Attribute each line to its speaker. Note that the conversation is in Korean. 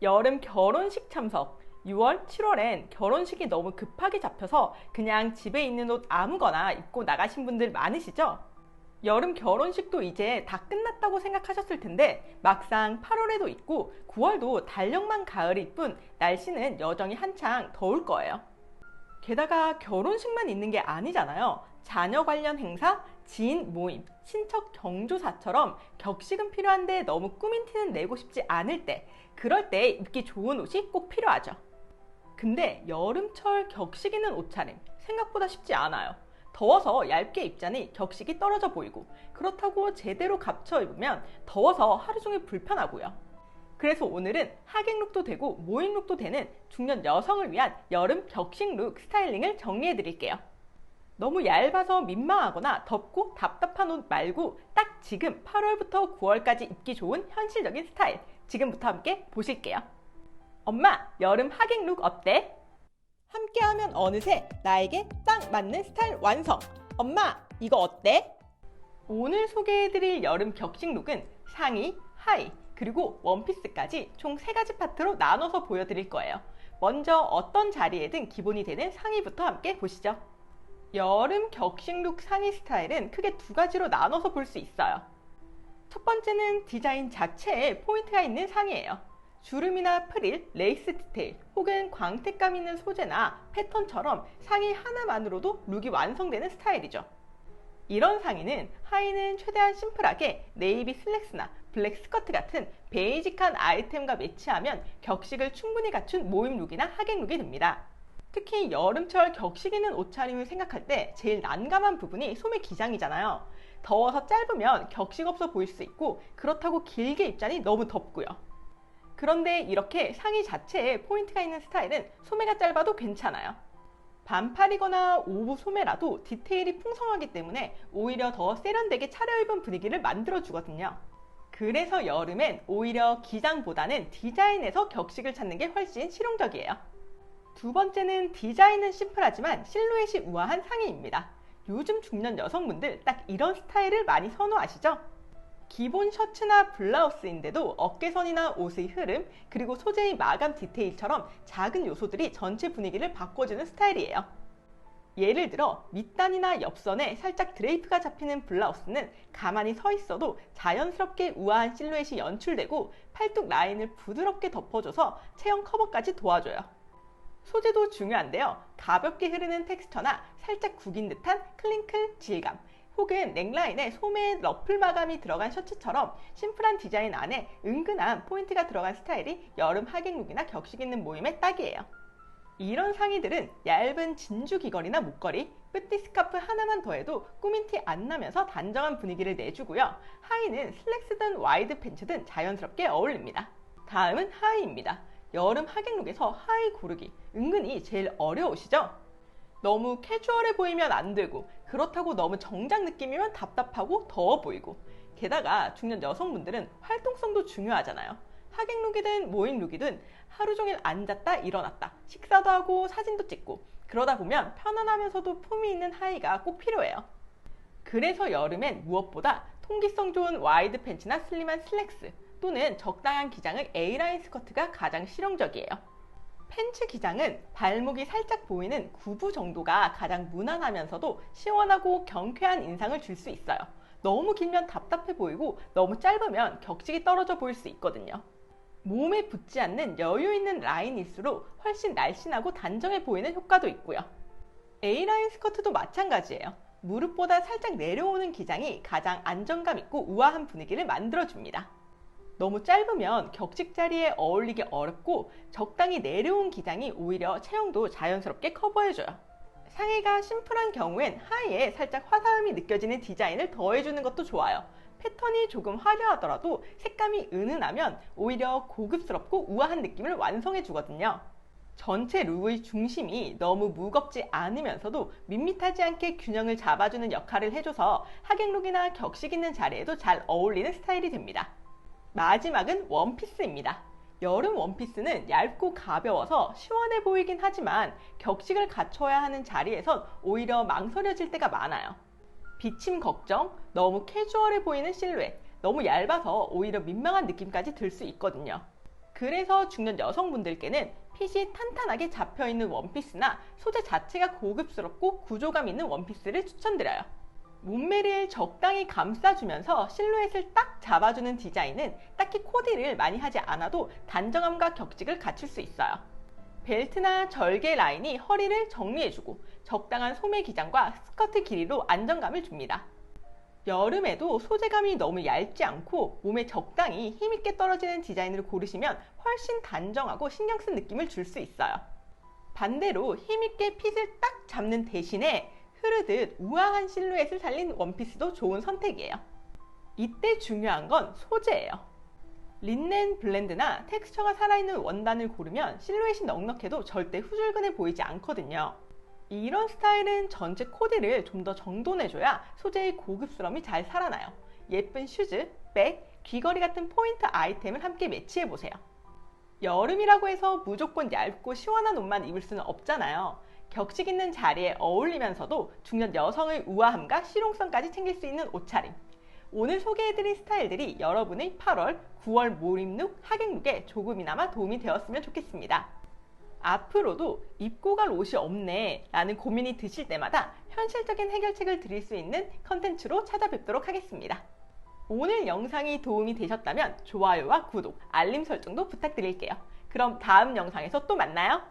Speaker 1: 여름 결혼식 참석. 6월, 7월엔 결혼식이 너무 급하게 잡혀서 그냥 집에 있는 옷 아무거나 입고 나가신 분들 많으시죠? 여름 결혼식도 이제 다 끝났다고 생각하셨을 텐데 막상 8월에도 있고 9월도 달력만 가을이 뿐 날씨는 여전히 한창 더울 거예요. 게다가 결혼식만 있는 게 아니잖아요. 자녀 관련 행사, 지인 모임, 친척 경조사처럼 격식은 필요한데 너무 꾸민 티는 내고 싶지 않을 때, 그럴 때 입기 좋은 옷이 꼭 필요하죠. 근데 여름철 격식 있는 옷차림 생각보다 쉽지 않아요. 더워서 얇게 입자니 격식이 떨어져 보이고 그렇다고 제대로 갖춰 입으면 더워서 하루 종일 불편하고요. 그래서 오늘은 하객룩도 되고 모임룩도 되는 중년 여성을 위한 여름 격식 룩 스타일링을 정리해 드릴게요. 너무 얇아서 민망하거나 덥고 답답한 옷 말고 딱 지금 8월부터 9월까지 입기 좋은 현실적인 스타일 지금부터 함께 보실게요. 엄마, 여름 하객 룩 어때? 함께하면 어느새 나에게 딱 맞는 스타일 완성. 엄마, 이거 어때? 오늘 소개해드릴 여름 격식 룩은 상의, 하의, 그리고 원피스까지 총 세 가지 파트로 나눠서 보여드릴 거예요. 먼저 어떤 자리에든 기본이 되는 상의부터 함께 보시죠. 여름 격식 룩 상의 스타일은 크게 두 가지로 나눠서 볼 수 있어요. 첫 번째는 디자인 자체에 포인트가 있는 상의예요. 주름이나 프릴, 레이스 디테일 혹은 광택감 있는 소재나 패턴처럼 상의 하나만으로도 룩이 완성되는 스타일이죠. 이런 상의는 하의는 최대한 심플하게 네이비 슬랙스나 블랙 스커트 같은 베이직한 아이템과 매치하면 격식을 충분히 갖춘 모임 룩이나 하객 룩이 됩니다. 특히 여름철 격식 있는 옷차림을 생각할 때 제일 난감한 부분이 소매 기장이잖아요. 더워서 짧으면 격식 없어 보일 수 있고 그렇다고 길게 입자니 너무 덥고요. 그런데 이렇게 상의 자체에 포인트가 있는 스타일은 소매가 짧아도 괜찮아요. 반팔이거나 오브 소매라도 디테일이 풍성하기 때문에 오히려 더 세련되게 차려입은 분위기를 만들어주거든요. 그래서 여름엔 오히려 기장보다는 디자인에서 격식을 찾는 게 훨씬 실용적이에요. 두 번째는 디자인은 심플하지만 실루엣이 우아한 상의입니다. 요즘 중년 여성분들 딱 이런 스타일을 많이 선호하시죠? 기본 셔츠나 블라우스인데도 어깨선이나 옷의 흐름, 그리고 소재의 마감 디테일처럼 작은 요소들이 전체 분위기를 바꿔주는 스타일이에요. 예를 들어 밑단이나 옆선에 살짝 드레이프가 잡히는 블라우스는 가만히 서 있어도 자연스럽게 우아한 실루엣이 연출되고 팔뚝 라인을 부드럽게 덮어줘서 체형 커버까지 도와줘요. 소재도 중요한데요. 가볍게 흐르는 텍스처나 살짝 구긴 듯한 클링클 질감, 혹은 넥라인에 소매 러플 마감이 들어간 셔츠처럼 심플한 디자인 안에 은근한 포인트가 들어간 스타일이 여름 하객룩이나 격식 있는 모임에 딱이에요. 이런 상의들은 얇은 진주 귀걸이나 목걸이, 뿌띠 스카프 하나만 더해도 꾸민 티 안 나면서 단정한 분위기를 내주고요. 하의는 슬랙스든 와이드 팬츠 든 자연스럽게 어울립니다. 다음은 하의입니다. 여름 하객룩에서 하의 고르기 은근히 제일 어려우시죠? 너무 캐주얼해 보이면 안 되고 그렇다고 너무 정장 느낌이면 답답하고 더워 보이고 게다가 중년 여성분들은 활동성도 중요하잖아요. 하객룩이든 모임룩이든 하루 종일 앉았다 일어났다 식사도 하고 사진도 찍고 그러다 보면 편안하면서도 품이 있는 하의가 꼭 필요해요. 그래서 여름엔 무엇보다 통기성 좋은 와이드 팬츠나 슬림한 슬랙스 또는 적당한 기장의 A라인 스커트가 가장 실용적이에요. 팬츠 기장은 발목이 살짝 보이는 구부 정도가 가장 무난하면서도 시원하고 경쾌한 인상을 줄 수 있어요. 너무 길면 답답해 보이고 너무 짧으면 격식이 떨어져 보일 수 있거든요. 몸에 붙지 않는 여유 있는 라인일수록 훨씬 날씬하고 단정해 보이는 효과도 있고요. A라인 스커트도 마찬가지예요. 무릎보다 살짝 내려오는 기장이 가장 안정감 있고 우아한 분위기를 만들어줍니다. 너무 짧으면 격식 자리에 어울리기 어렵고 적당히 내려온 기장이 오히려 체형도 자연스럽게 커버해줘요. 상의가 심플한 경우엔 하의에 살짝 화사함이 느껴지는 디자인을 더해주는 것도 좋아요. 패턴이 조금 화려하더라도 색감이 은은하면 오히려 고급스럽고 우아한 느낌을 완성해 주거든요. 전체 룩의 중심이 너무 무겁지 않으면서도 밋밋하지 않게 균형을 잡아주는 역할을 해줘서 하객룩이나 격식 있는 자리에도 잘 어울리는 스타일이 됩니다. 마지막은 원피스입니다. 여름 원피스는 얇고 가벼워서 시원해 보이긴 하지만 격식을 갖춰야 하는 자리에선 오히려 망설여질 때가 많아요. 비침 걱정, 너무 캐주얼해 보이는 실루엣, 너무 얇아서 오히려 민망한 느낌까지 들 수 있거든요. 그래서 중년 여성분들께는 핏이 탄탄하게 잡혀있는 원피스나 소재 자체가 고급스럽고 구조감 있는 원피스를 추천드려요. 몸매를 적당히 감싸주면서 실루엣을 딱 잡아주는 디자인은 딱히 코디를 많이 하지 않아도 단정함과 격식을 갖출 수 있어요. 벨트나 절개 라인이 허리를 정리해주고 적당한 소매 기장과 스커트 길이로 안정감을 줍니다. 여름에도 소재감이 너무 얇지 않고 몸에 적당히 힘있게 떨어지는 디자인을 고르시면 훨씬 단정하고 신경 쓴 느낌을 줄 수 있어요. 반대로 힘있게 핏을 딱 잡는 대신에 흐르듯 우아한 실루엣을 살린 원피스도 좋은 선택이에요. 이때 중요한 건 소재예요. 린넨 블렌드나 텍스처가 살아있는 원단을 고르면 실루엣이 넉넉해도 절대 후줄근해 보이지 않거든요. 이런 스타일은 전체 코디를 좀 더 정돈해줘야 소재의 고급스러움이 잘 살아나요. 예쁜 슈즈, 백, 귀걸이 같은 포인트 아이템을 함께 매치해보세요. 여름이라고 해서 무조건 얇고 시원한 옷만 입을 수는 없잖아요. 격식 있는 자리에 어울리면서도 중년 여성의 우아함과 실용성까지 챙길 수 있는 옷차림. 오늘 소개해드린 스타일들이 여러분의 8월, 9월 몰입룩, 하객룩에 조금이나마 도움이 되었으면 좋겠습니다. 앞으로도 입고 갈 옷이 없네 라는 고민이 드실 때마다 현실적인 해결책을 드릴 수 있는 컨텐츠로 찾아뵙도록 하겠습니다. 오늘 영상이 도움이 되셨다면 좋아요와 구독, 알림 설정도 부탁드릴게요. 그럼 다음 영상에서 또 만나요.